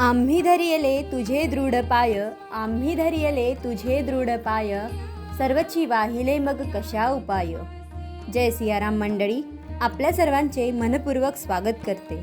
आम्ही धरियले तुझे दृढ पाय आम्ही धरियले तुझे दृढ पाय सर्वची वाहिले मग कशा उपाय. जय सियाराम मंडळी आपल्या सर्वांचे मनपूर्वक स्वागत करते.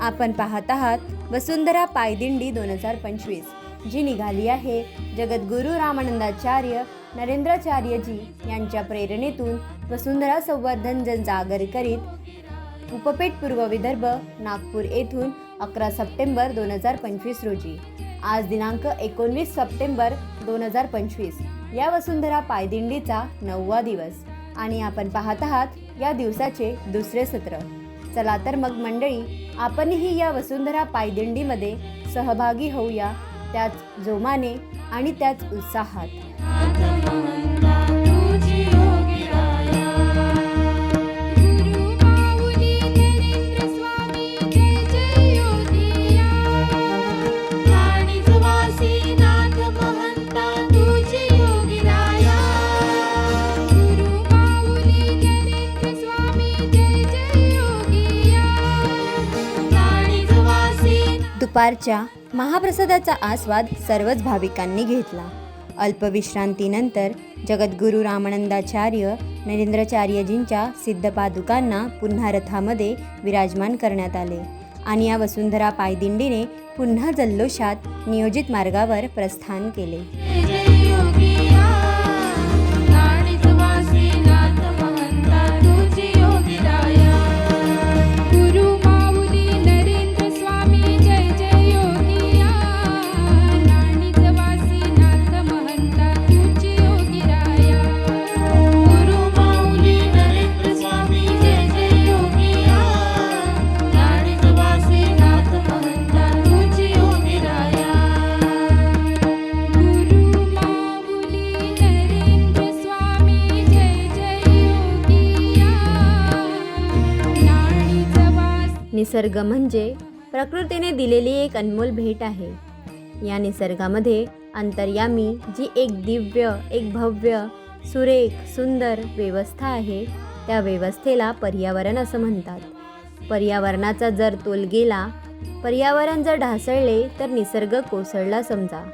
आपण पाहत आहात वसुंधरा पायदिंडी दोन हजार पंचवीस जी निघाली आहे जगद्गुरू रामानंदाचार्य नरेंद्राचार्यजी यांच्या प्रेरणेतून वसुंधरा संवर्धन जनजागर करीत उपपेट पूर्व विदर्भ नागपूर येथून अकरा सप्टेंबर दोन हजार पंचवीस रोजी. आज दिनांक एकोणवीस सप्टेंबर दोन हजार पंचवीस. या वसुंधरा पायदिंडीचा नववा दिवस. आणि आपण पाहत आहात या दिवसाचे दुसरे सत्र. चला तर मग मंडळी आपणही या वसुंधरा पायदिंडीमध्ये सहभागी होऊया त्याच जोमाने आणि त्याच उत्साहात. दुपारच्या महाप्रसादाचा आस्वाद सर्वच भाविकांनी घेतला. अल्पविश्रांतीनंतर जगद्गुरू रामानंदाचार्य नरेंद्राचार्यजींच्या सिद्धपादुकांना पुन्हा रथामध्ये विराजमान करण्यात आले आणि या वसुंधरा पायदिंडीने पुन्हा जल्लोषात नियोजित मार्गावर प्रस्थान केले. निसर्ग म्हणजे प्रकृतीने दिलेली एक अनमोल भेट आहे. या निसर्गामध्ये अंतर्यामी जी एक दिव्य एक भव्य सुरेख सुंदर व्यवस्था आहे त्या व्यवस्थेला पर्यावरण असं म्हणतात. पर्यावरणाचा जर तोल गेला पर्यावरण जर ढासळले तर निसर्ग कोसळला समजा.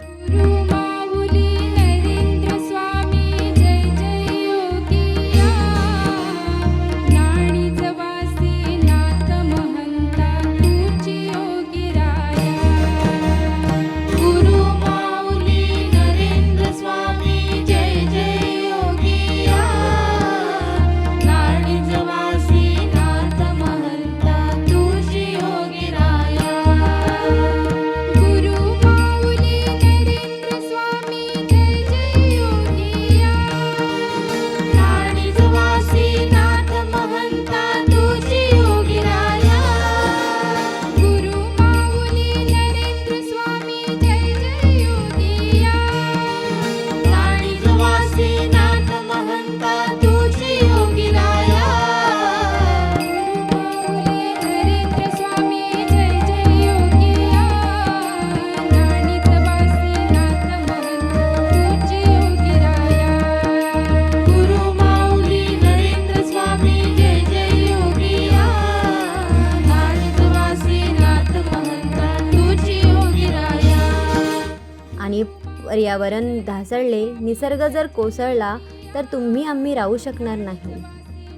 वातावरण ढासळले निसर्ग जर कोसळला तर तुम्ही आम्ही राहू शकणार नाही.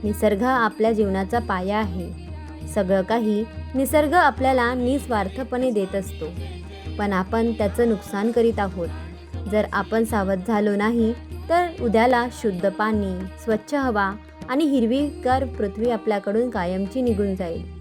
निसर्ग हा आपल्या जीवनाचा पाया आहे. सगळं काही निसर्ग आपल्याला निस्वार्थपणे देत असतो. पण आपण त्याचं नुकसान करीत आहोत. जर आपण सावध झालो नाही तर उद्याला शुद्ध पाणी स्वच्छ हवा आणि हिरवीगार पृथ्वी आपल्याकडून कायमची निघून जाईल.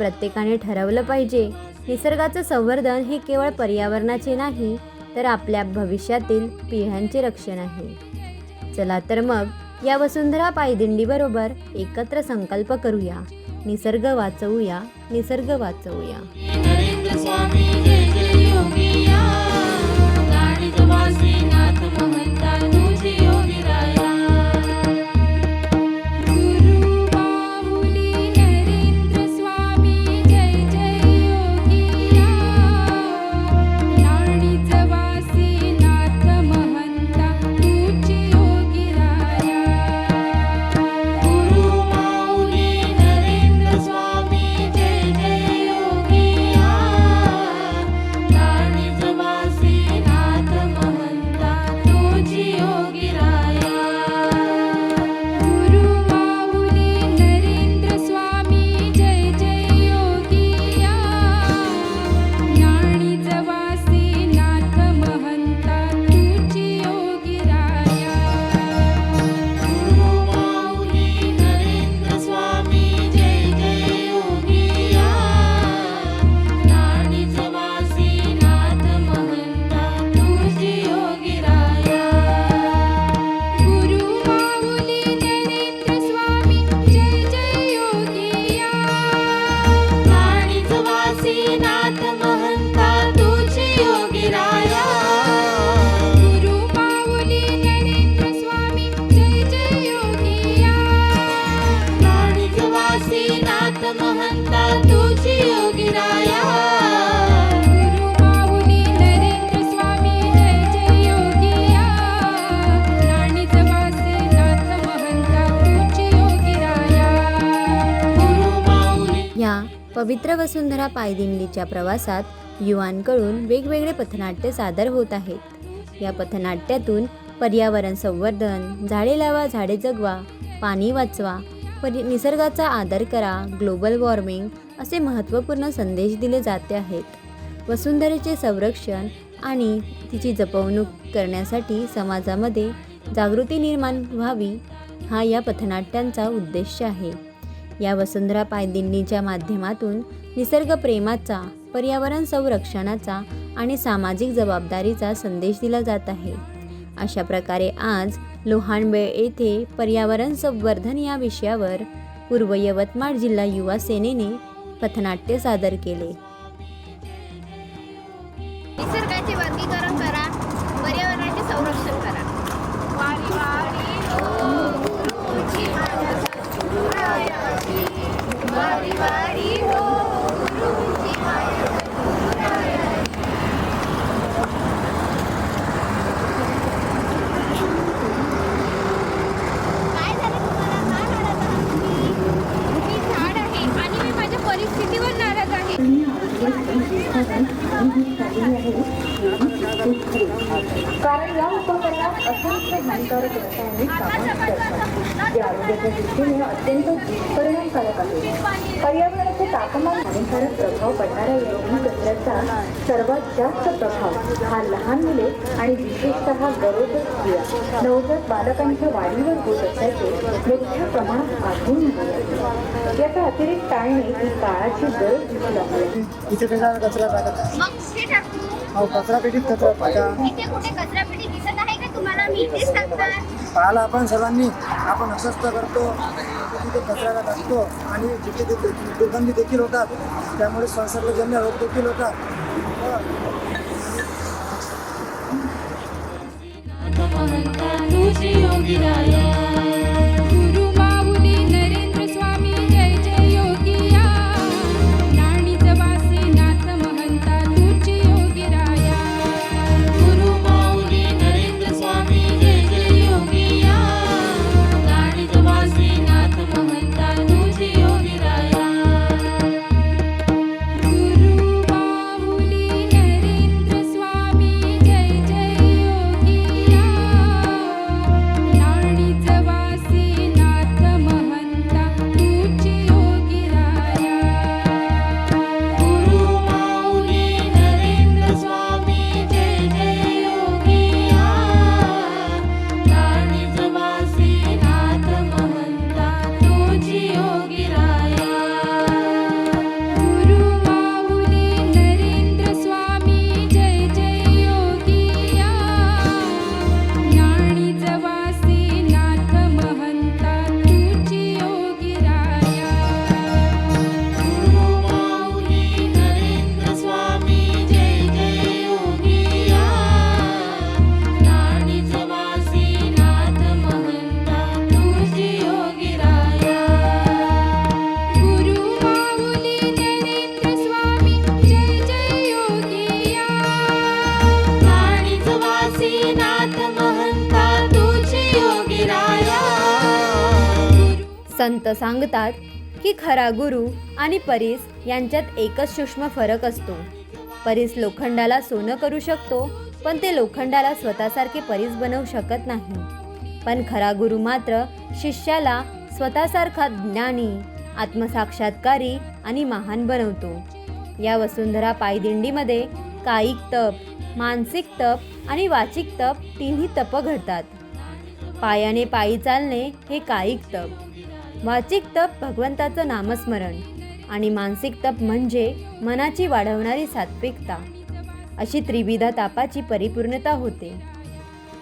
प्रत्येकाने ठरवलं पाहिजे. निसर्गाचं संवर्धन हे केवळ पर्यावरणाचे नाही तर आपल्या भविष्यातील पिढ्यांचे रक्षण आहे. चला तर मग या वसुंधरा पायदिंडीबरोबर एकत्र संकल्प करूया. निसर्ग वाचवूया निसर्ग वाचवूया. पवित्र वसुंधरा पायदिंडीच्या प्रवासात युवांकडून वेगवेगळे पथनाट्य सादर होत आहेत. या पथनाट्यातून पर्यावरण संवर्धन झाडे लावा झाडे जगवा पाणी वाचवा परि निसर्गाचा आदर करा ग्लोबल वॉर्मिंग असे महत्त्वपूर्ण संदेश दिले जाते आहेत. वसुंधरेचे संरक्षण आणि तिची जपवणूक करण्यासाठी समाजामध्ये जागृती निर्माण व्हावी हा या पथनाट्यांचा उद्देश आहे. या वसुंधरा पायदिंडीच्या माध्यमातून निसर्ग प्रेमाचा पर्यावरण संरक्षणाचा आणि सामाजिक जबाबदारीचा संदेश दिला जात आहे. अशा प्रकारे आज लोहाणबेळ येथे पर्यावरण संवर्धन या विषयावर पूर्व यवतमाळ जिल्हा युवा सेनेने पथनाट्य सादर केले. कारण या उपकरणात असंख्य हानिकारक रसायने समाविष्ट असतात जे आरोग्याच्या दृष्टीने अत्यंत दुष्परिणामकारक आहेत पर्यावरणाचे तापमान हानिकारक प्रभाव पडणाऱ्या या कचऱ्याचा सर्वात जास्त प्रभाव. हा लहान मुले आणि विशेषतः गरोदर स्त्रिया नवजात बालकांच्या वाढीवर होत असल्याचे मोठ्या प्रमाणात आढळून आले आहे. याचा अतिरेक टाळणे ही काळाची गरज दिसू लागली आहे. इथे कचरा अहो कचरा पेटीत कचरा टाका इथे कुठे कचरा पेटी दिसत आहे का तुम्हाला? मी इथेच टाकणार पाहिला आपण सर्वांनी आपण तर करतो तिथे कचऱ्याला टाकतो आणि जिथे तिथे दुर्गंधी देखील होतात त्यामुळे संसर्गजन्य रोग देखील होतात. नाथ संत सांगतात की खरा गुरु आणि परीस यांच्यात एकच सूक्ष्म फरक असतो. परीस लोखंडाला सोनं करू शकतो पण ते लोखंडाला स्वतःसारखे परीस बनवू शकत नाही. पण खरा गुरु मात्र शिष्याला स्वतःसारखा ज्ञानी आत्मसाक्षात्कारी आणि महान बनवतो. या वसुंधरा पायदिंडीमध्ये कायिक तप मानसिक तप आणि वाचिक तप तिन्ही तप घडतात. पायाने पायी चालणे हे कायिक तप. वाचिक तप भगवंताचं नामस्मरण आणि मानसिक तप म्हणजे मनाची वाढवणारी सात्विकता. अशी त्रिविधा तापाची परिपूर्णता होते.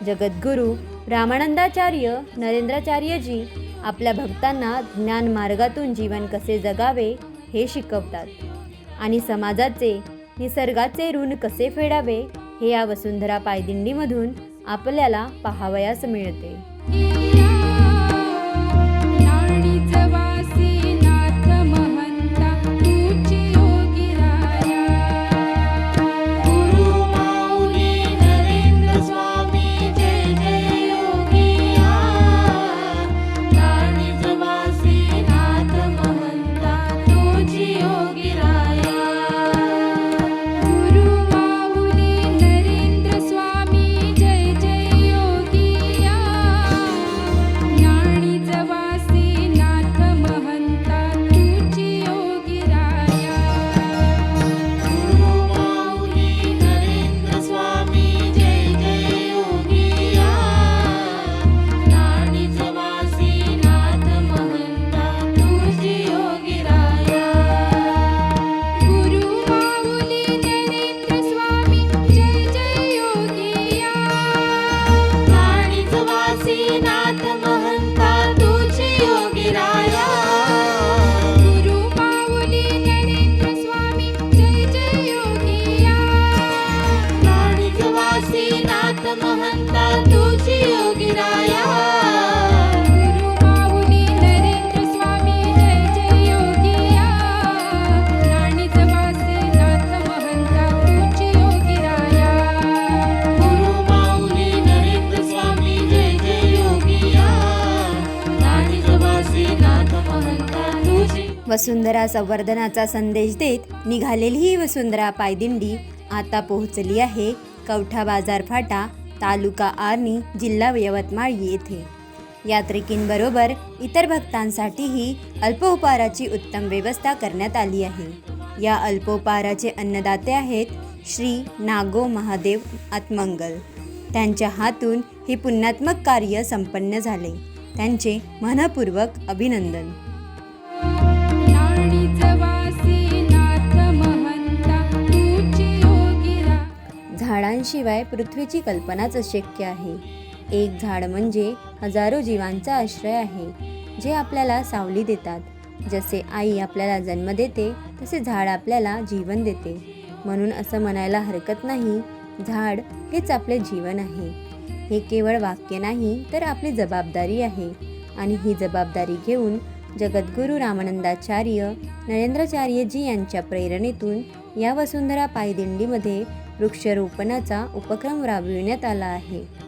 जगद्गुरू रामानंदाचार्य नरेंद्राचार्यजी आपल्या भक्तांना ज्ञान मार्गातून जीवन कसे जगावे हे शिकवतात आणि समाजाचे निसर्गाचे ऋण कसे फेडावे हे या वसुंधरा पायदिंडीमधून आपल्याला पाहावयास मिळते. वसुंधरा संवर्धनाचा संदेश देत निघालेली ही वसुंधरा पायदिंडी आता पोहोचली आहे कवठा बाजार फाटा तालुका आर्णी जिल्हा यवतमाळ येथे. यात्रिकींबरोबर इतर भक्तांसाठीही अल्पोपहाराची उत्तम व्यवस्था करण्यात आली आहे. या अल्पोपहाराचे अन्नदाते आहेत श्री नागो महादेव आत्मंगल. त्यांच्या हातून हे पुण्यात्मक कार्य संपन्न झाले. त्यांचे मनपूर्वक अभिनंदन. झाडांशिवाय पृथ्वीची कल्पनाच अशक्य आहे. एक झाड म्हणजे हजारो जीवांचा आश्रय आहे जे आपल्याला सावली देतात. जसे आई आपल्याला जन्म देते तसे झाड आपल्याला जीवन देते. म्हणून असं म्हणायला हरकत नाही झाड हेच आपले जीवन आहे. हे केवळ वाक्य नाही तर आपली जबाबदारी आहे. आणि ही जबाबदारी घेऊन जगद्गुरू रामानंदाचार्य नरेंद्राचार्यजी यांच्या प्रेरणेतून या वसुंधरा पायदिंडीमध्ये वृक्षारोपणाचा उपक्रम राबविण्यात आला आहे.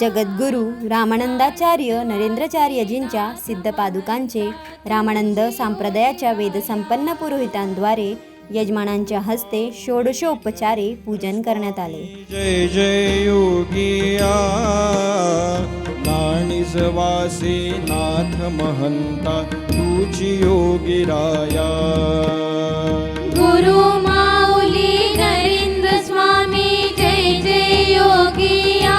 जगद्गुरू रामानंदाचार्य नरेंद्रचार्यजींच्या सिद्ध पादुकांचे रामानंद संप्रदायाच्या वेदसंपन्न पुरोहितांद्वारे यजमानांच्या हस्ते षोडशोपचारे पूजन करण्यात आले. जय जय योगिया नाथ महंता तुझी योगिराया गुरु माऊली नरेंद्र स्वामी जय जय योगिया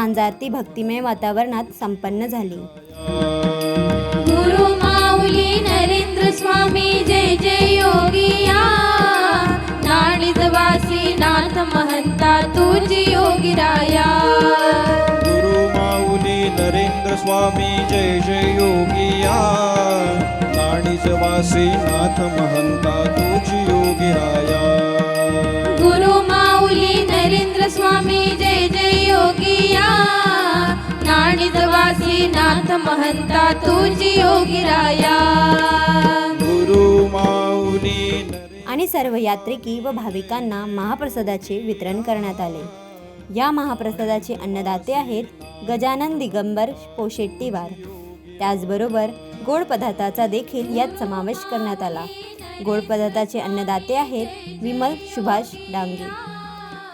आरती भक्तिमय वातावरणात संपन्न झाली. गुरु माऊली नरेंद्र स्वामी जय जय योगिया. नाथ महंता तुझी योगिराया गुरु माऊली नरेंद्र स्वामी जय जय योगिया. वासी नाथ महंता तुझी योगिराया। गुरु माऊली नरेंद्र स्वामी जय जय योगिया। नाणिजवासी नाथ महंता तुझी योगिराया। गुरु माऊली आणि सर्व यात्रिकी व भाविकांना महाप्रसादाचे वितरण करण्यात आले. या महाप्रसादाचे अन्नदाते आहेत गजानन दिगंबर पोशेट्टीवार. त्याचबरोबर गोड पदार्थाचा देखील यात समावेश करण्यात आला. गोड पदार्थाचे अन्नदाते आहेत विमल सुभाष डांगे.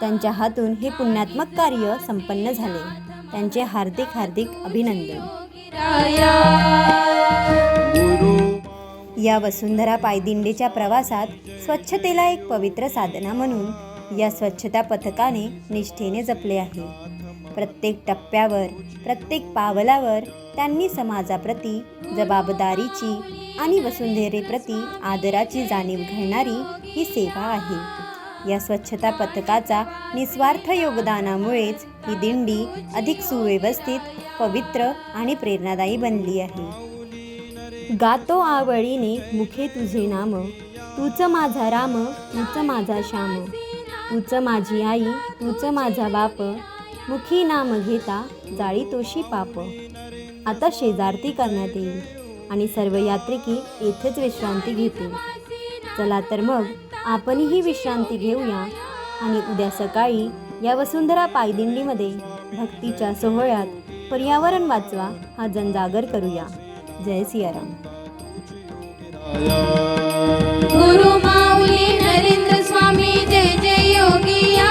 त्यांच्या हातून हे पुण्यात्मक कार्य संपन्न झाले. त्यांचे हार्दिक हार्दिक अभिनंदन. या वसुंधरा पायदिंडीच्या प्रवासात स्वच्छतेला एक पवित्र साधना म्हणून या स्वच्छता पथकाने निष्ठेने जपले आहे. प्रत्येक टप्प्यावर प्रत्येक पावलावर त्यांनी समाजाप्रती जबाबदारीची आणि वसुंधरेप्रती आदराची जाणीव घालणारी ही सेवा आहे. या स्वच्छता पथकाचा निस्वार्थ योगदानामुळेच ही दिंडी अधिक सुव्यवस्थित पवित्र आणि प्रेरणादायी बनली आहे. गातो आवळीने मुखे तुझे नाम तूच माझा राम तूच माझा श्याम तूच माझी आई तूच माझा बाप मुखी नाम घेता जाळी तोशी पाप. आता शेजारती करण्यात येईल आणि सर्व यात्रिकी येथेच विश्रांती घेतील. चला तर मग आपणही विश्रांती घेऊया आणि उद्या सकाळी या वसुंधरा पायदिंडीमध्ये भक्तीच्या सोहळ्यात पर्यावरण वाचवा हा जनजागर करूया. जय सियाराम. गुरु माऊली नरेंद्र स्वामी जय जय योगिया